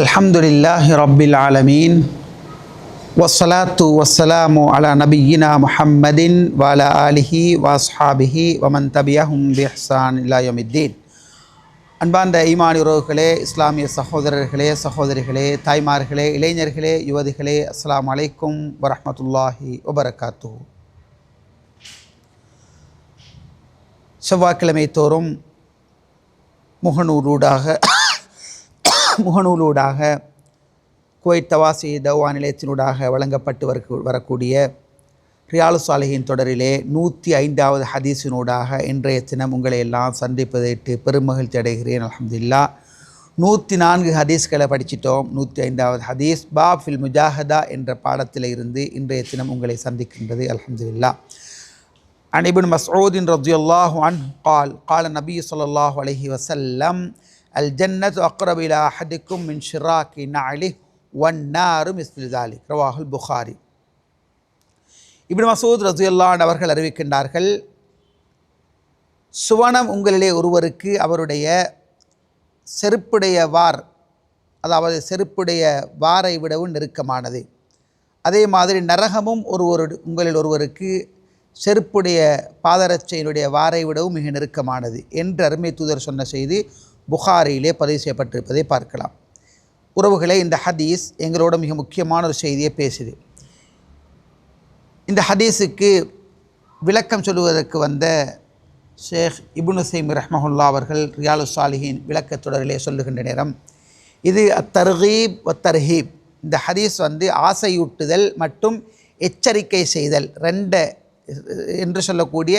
அல்ஹம்துலில்லாஹ் ரப்பில் ஆலமீன். வசலாத்து வசலாமு அலா நபியினா முஹம்மதின் வாலா ஆலிஹி வாஸ்ஹாபிஹி வமன் தபியஹும் பிஹ்சான் இல்லாயமித்தீன் அன்பார்ந்த ஈமான் உறவுகளே இஸ்லாமிய சகோதரர்களே சகோதரிகளே தாய்மார்களே இளைஞர்களே யுவதிகளே அஸ்லாம் அலைக்கும் வரமத்துல்லாஹி வபரகாத்து செவ்வாய்க்கிழமை தோறும் முகநூரூடாக முகநூலூடாக குவைத் தவாசி தவா நிலையத்தினூடாக வழங்கப்பட்டு வர வரக்கூடிய ரியாலு சாலையின் தொடரிலே நூற்றி ஐந்தாவது ஹதீஸினூடாக இன்றைய தினம் உங்களை எல்லாம் சந்திப்பதிட்டு பெருமகிழ்ச்சி அடைகிறேன் அலமதுல்லா நூற்றி நான்கு ஹதீஸ்களை படிச்சிட்டோம். நூற்றி ஐந்தாவது ஹதீஸ் பா ஃபில் முஜாஹதா என்ற பாடத்தில் இருந்து இன்றைய தினம் உங்களை சந்திக்கின்றது அலமதுல்லா அனிபின் மசூதின் ரஜியுல்லாஹ் அன் கால் கால நபி சொல்லாஹ் அலஹி வசல்லம் அல் ஜன்னத் அக்ரபிலா ஹதிக்கும் மின் ஷிராக்கி நாலி ஒன் நாரும் இஸ்லிதாலி ரவாஹுல் புகாரி இப்படி மசூத் ரசுல்லான் அவர்கள் அறிவிக்கின்றார்கள் சுவனம் உங்களிலே ஒருவருக்கு அவருடைய செருப்புடைய வார் அதாவது செருப்புடைய வாரை விடவும் நெருக்கமானது. அதே மாதிரி நரகமும் ஒருவரு உங்களில் ஒருவருக்கு செருப்புடைய பாதரச்சையினுடைய வாரை விடவும் மிக நெருக்கமானது. என்று அருமை தூதர் சொன்ன செய்தி புகாரியிலே பதிவு செய்யப்பட்டிருப்பதை பார்க்கலாம். உறவுகளே இந்த ஹதீஸ் எங்களோட மிக முக்கியமான ஒரு செய்தியை பேசுது. இந்த ஹதீஸுக்கு விளக்கம் சொல்லுவதற்கு வந்த ஷேக் இபுனு சைம் ரஹ்மஹுல்லா அவர்கள் ரியாலு சாலிஹின் விளக்கத் தொடரிலே சொல்லுகின்ற நேரம் இது அத்தர்ஹீப் தர்ஹீப். இந்த ஹதீஸ் வந்து ஆசையூட்டுதல் மற்றும் எச்சரிக்கை செய்தல் ரெண்ட என்று சொல்லக்கூடிய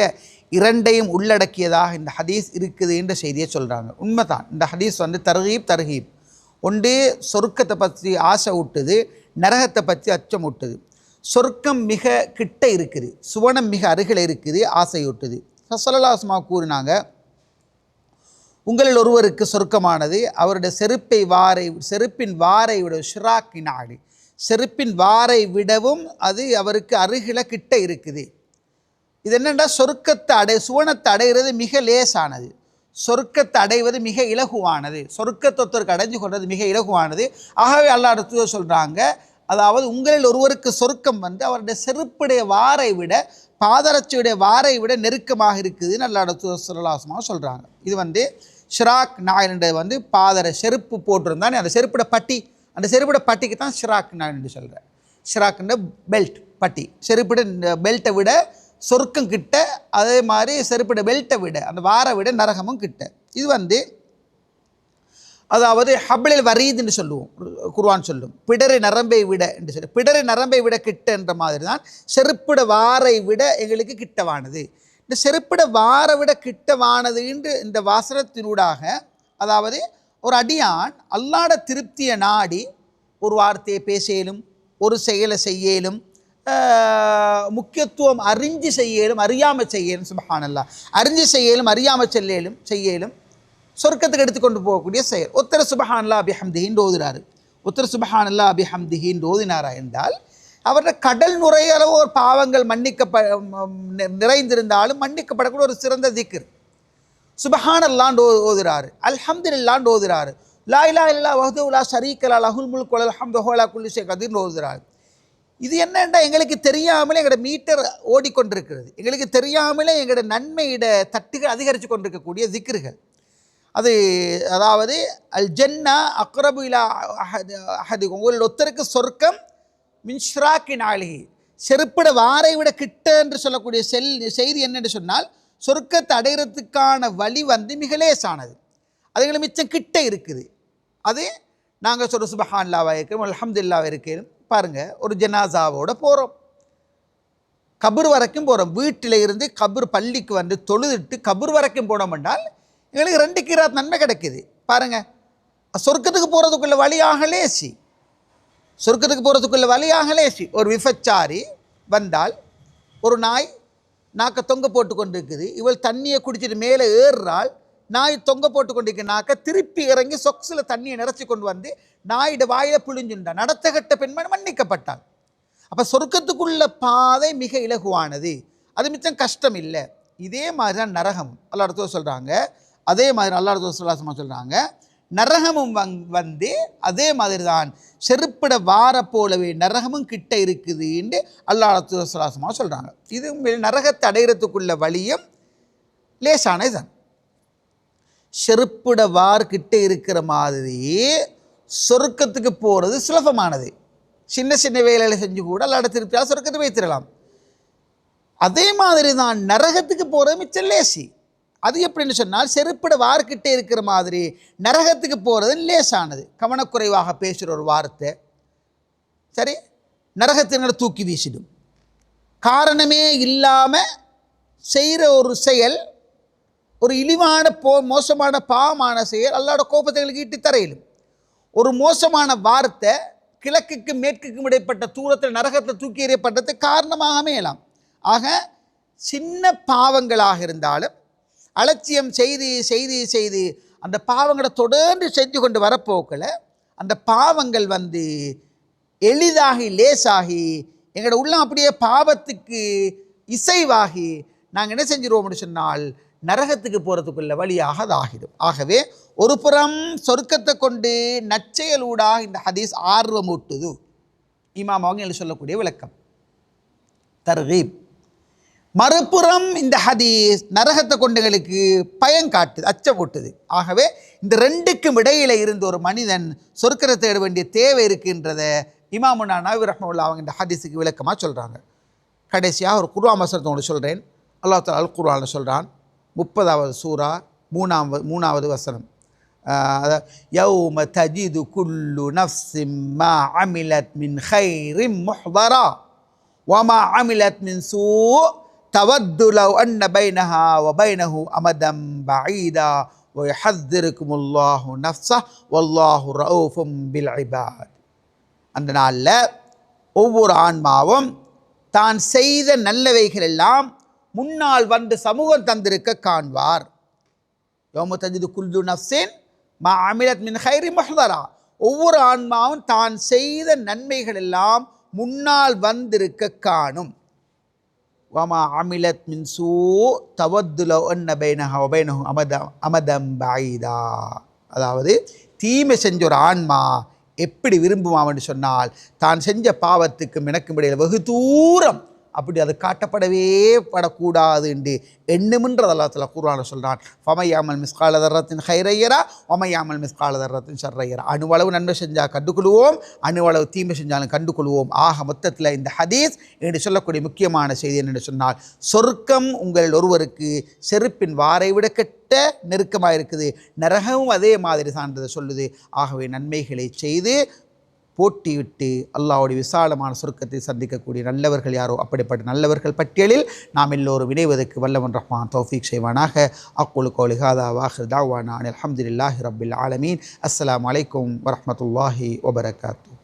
இரண்டையும் உள்ளடக்கியதாக இந்த ஹதீஸ் இருக்குது என்ற செய்தியை சொல்கிறாங்க உண்மைதான். இந்த ஹதீஸ் வந்து தர்கீப் தர்கீப். ஒன்று சொர்க்கத்தை பற்றி ஆசை ஊட்டுது நரகத்தை பற்றி அச்சம் ஊட்டுது. சொர்க்கம் மிக கிட்ட இருக்குது சுவனம் மிக அருகில் இருக்குது ஆசையூட்டுது சசலலாஸ்மா கூறினாங்க உங்களில் ஒருவருக்கு சொர்க்கமானது அவருடைய செருப்பை வாரை செருப்பின் வாரை விட ஷிராக்கினாடு செருப்பின் வாரை விடவும் அது அவருக்கு அருகில கிட்ட இருக்குது. இது என்னென்னா சொர்க்கத்தை அடை சுவனத்தை அடைகிறது மிக லேசானது. சொர்க்கத்தை அடைவது மிக இலகுவானது. சொர்க்கத்தொத்தருக்கு அடைஞ்சு கொள்வது மிக இலகுவானது. ஆகவே அல்லாட தூதர் சொல்கிறாங்க அதாவது உங்களில் ஒருவருக்கு சொர்க்கம் வந்து அவருடைய செருப்புடைய வாரை விட பாதரட்சியுடைய வாரை விட நெருக்கமாக இருக்குதுன்னு அல்லாட சுல்லாசமாக சொல்கிறாங்க இது வந்து ஷிராக் நாயன்ன்றது வந்து பாதர செருப்பு போட்டிருந்தானே அந்த செருப்புட பட்டி அந்த செருப்புட பட்டிக்கு தான் ஷிராக் நாயன் சொல்கிறேன் ஷிராக்ன்ற பெல்ட் பட்டி. செருப்புட பெல்ட்டை விட சொர்க்கம் கிட்ட அதே மாதிரி செருப்பிட வெல்ட்டை விட அந்த வாரை விட நரகமும் கிட்ட. இது வந்து அதாவது ஹபிளில் வரீதுன்னு சொல்லுவோம். குர்வான் சொல்லும். பிடரை நரம்பை விட என்று சொல்லி பிடரை நரம்பை விட கிட்ட என்ற மாதிரி தான் செருப்பிட வாரை விட எங்களுக்கு கிட்டவானது. இந்த செருப்பிட வாரை விட கிட்டவானது என்று இந்த வாசனத்தினூடாக அதாவது ஒரு அடியான் அல்லாட திருப்தியை நாடி ஒரு வார்த்தையை பேசலும் ஒரு செயலை செய்யலும் முக்கியத்துவம் அறிஞ்சு செய்யலும் அறியாமல் செய்யலும் சுபஹானல்லா. அறிஞ்சு செய்யலும் அறியாமல் செல்லலும் செய்யலும் சொர்க்கத்துக்கு எடுத்துக்கொண்டு போகக்கூடிய செயல். ஒத்தர சுபஹானல்லா அபிஹம்திஹின்னு ஓதுறாரு. ஒத்தர சுபஹானல்லா அபிஹம்திஹின்னு ஓதினாரா என்றால் அவருடைய கடல் நுரையளவு ஒரு பாவங்கள் மன்னிக்கப்ப நிறைந்திருந்தாலும் மன்னிக்கப்படக்கூடிய ஒரு சிறந்த திக்ர். சுபஹானல்லாண்டு ஓதுறாரு. அல்ஹம்துல்லாண்டு ஓதுறாரு. லா இல்லா இல்லா வஹதுல்லா ஷரீக்கலா லஹுல் முல் குலல் ஹம்து ஹோலா குல்லி ஷே கதிர்னு ஓதுறாரு. இது என்னென்னா எங்களுக்கு தெரியாமலே எங்களோட மீட்டர் ஓடிக்கொண்டிருக்கிறது. எங்களுக்கு தெரியாமலே எங்களோட நன்மையிட தட்டுகள் அதிகரித்து கொண்டிருக்கக்கூடிய திக்ருகள் அது அதாவது அல் ஜென்னா அக்ரபு இலா அஹது அஹது உங்கள் ஒத்தருக்கு சொர்க்கம் மின்ஷ்ராக்கி ஆளிகி செருப்பிட வாரை விட கிட்ட என்று சொல்லக்கூடிய செல் செய்தி என்னென்று சொன்னால் சொர்க்கத்தை அடைகிறதுக்கான வழி வந்து மிக லேசானது அதுங்களை மிச்சம் கிட்ட இருக்குது. அது நாங்கள் சொல்கிற சுபஹான்லாவாக இருக்கிறோம் அலமதுல்லாவாக இருக்கிறோம் பாருங்கள் ஒரு ஜனாசாவோடு போகிறோம் கபர் வரைக்கும் போகிறோம் வீட்டில் இருந்து கபர் பள்ளிக்கு வந்து தொழுதுட்டு கபர் வரைக்கும் போனோம் என்றால் எங்களுக்கு ரெண்டு கீராத் நன்மை கிடைக்குது. பாருங்கள் சொர்க்கத்துக்கு போகிறதுக்குள்ள வழியாக லேசி. சொர்க்கத்துக்கு போகிறதுக்குள்ள வழியாக லேசி. ஒரு விபச்சாரி வந்தால் ஒரு நாய் நாக்க தொங்க போட்டு கொண்டு இருக்குது இவள் தண்ணியை குடிச்சிட்டு மேலே ஏறுறாள். நாய் தொங்க போட்டு கொண்டிருக்கனாக்க திருப்பி இறங்கி சொக்ஸில் தண்ணியை நிறச்சி கொண்டு வந்து நாயிட வாயில புழிஞ்சுண்டா. நடத்த கட்ட பெண்மணி மன்னிக்கப்பட்டாள். அப்போ சொர்க்கத்துக்குள்ள பாதை மிக இலகுவானது. அது மிச்சம் கஷ்டம் இல்லை. இதே மாதிரி தான் நரகம் அல்லாடத்தோ சொல்கிறாங்க அதே மாதிரி அல்லாடத்தோ சுல்லாசமாக சொல்கிறாங்க நரகமும் வங் வந்து அதே மாதிரி தான் செருப்பிட வார போலவே நரகமும் கிட்ட இருக்குது என்று சுல்லாசமாக சொல்கிறாங்க இது நரகத்தை அடைகிறதுக்குள்ள வழியும் லேசான செருப்பிட வார்கிட்ட இருக்கிற மாதிரி சொர்க்கத்துக்கு போகிறது சுலபமானது. சின்ன சின்ன வேலைகளை செஞ்சு கூட அல்லாட திருப்பியாக சொர்க்கத்தை வைத்திடலாம் அதே மாதிரி தான் நரகத்துக்கு போகிறது மிச்சம் லேசி. அது எப்படின்னு சொன்னால் செருப்பிட வார்கிட்டே இருக்கிற மாதிரி நரகத்துக்கு போகிறது லேசானது. கவனக்குறைவாக பேசுகிற ஒரு வார்த்தை. சரி? நரகத்தினரை தூக்கி வீசிடும். காரணமே இல்லாமல் செய்கிற ஒரு செயல் ஒரு இழிவான போ மோசமான பாவமான செயல் அல்லாட கோபத்தைகளுக்கு ஈட்டி தரையிலும் ஒரு மோசமான வார்த்தை கிழக்குக்கும் மேற்குக்கும் இடைப்பட்ட தூரத்தில் நரகத்தை தூக்கி எறியப்பட்டது காரணமாக அமையலாம் ஆக சின்ன பாவங்களாக இருந்தாலும் அலட்சியம் செய்து செய்து செய்து அந்த பாவங்களை தொடர்ந்து செஞ்சு கொண்டு வரப்போக்கில் அந்த பாவங்கள் வந்து எளிதாகி லேசாகி எங்களோட உள்ளம் அப்படியே பாவத்துக்கு இசைவாகி நாங்கள் என்ன செஞ்சிருவோம்னு சொன்னால் நரகத்துக்கு போகிறதுக்குள்ள வழியாக அது ஆகிடும் ஆகவே ஒரு புறம் சொர்க்கத்தை கொண்டு நச்செயலூடாக இந்த ஹதீஸ் ஆர்வமூட்டுது. இமாம் அவங்க சொல்லக்கூடிய விளக்கம். தர்கீப். மறுபுறம் இந்த ஹதீஸ் நரகத்தை கொண்டுகளுக்கு பயம் காட்டுது அச்சமூட்டுது. ஆகவே இந்த ரெண்டுக்கும் இடையில இருந்து ஒரு மனிதன் சொருக்கரை தேட வேண்டிய தேவை இருக்குன்றத இமாமுனா நவி ரஹ்மவுல்லா அவங்க இந்த ஹதீஸுக்கு விளக்கமாக சொல்கிறாங்க கடைசியாக ஒரு குருவா மசரத்தை உங்களுக்கு சொல்கிறேன் அல்லாஹ் தாலா அல் சொல்கிறான் முப்பதாவது சூரா மூணாவது மூணாவது வசனம் யௌம தஜிது குல்லு நஃப்ஸிம் மா அமிலத் மின் ஹைரிம் முஹ்தரா வமா அமிலத் மின் சூ تود لو أن بينها وبينه أمدا بعيدا ويحذركم الله نفسه والله رؤوف بالعباد அந்த நாளில் ஒவ்வொரு ஆன்மாவும் தான் செய்த நல்லவைகள் எல்லாம் முன்னால் வந்து சமூகம் தந்திருக்க காண்பார். யோம தஜிது குல்து நஃப்சேன் மா அமிலத் மின் ஹைரி மஹ்தரா. ஒவ்வொரு ஆன்மாவும் தான் செய்த நன்மைகள் எல்லாம் முன்னால் வந்திருக்க காணும். வமா அமிலத் மின் சூ தவத்துலோ அன்ன பைனஹ பைனஹோ அமதம் அமதம் பாயிதா அதாவது தீமை செஞ்ச ஒரு ஆன்மா எப்படி விரும்புவான் சொன்னால் தான் செஞ்ச பாவத்துக்கும் எனக்கும் இடையில் வெகு தூரம் அப்படி அது காட்டப்படவே படக்கூடாது என்று எண்ணுமென்ற அல்லாத்துல கூறான சொல்கிறான் ஃபமையாமல் மிஸ்கால தர்றத்தின் ஹைரையரா ஒமையாமல் மிஸ்கால தர்றத்தின் ஷர்ரையரா அணுவளவு நன்மை செஞ்சால் கண்டுகொள்வோம் அணுவளவு தீமை செஞ்சாலும் கண்டுகொள்வோம். ஆக மொத்தத்தில் இந்த ஹதீஸ் என்று சொல்லக்கூடிய முக்கியமான செய்தி என்னென்னு சொன்னால் சொர்க்கம் உங்கள் ஒருவருக்கு செருப்பின் வாரை விட கெட்ட நெருக்கமாக இருக்குது நரகமும் அதே மாதிரி சான்றதை சொல்லுது. ஆகவே நன்மைகளை செய்து போட்டியிட்டு அல்லாவுடைய விசாலமான சுருக்கத்தை சந்திக்கக்கூடிய நல்லவர்கள் யாரோ? அப்படிப்பட்ட நல்லவர்கள் பட்டியலில் நாம் எல்லோரும் இணைவதற்கு வல்லவன் ரஹ்மான் தௌஃபீக் செய்வானாக. அக்குலு கௌலி ஹாதா வாஹிர் தாவானா அனில் ஆலமீன். அஸ்லாம் அலைக்கும் வரமத்துல்லாஹி வபரகாத்து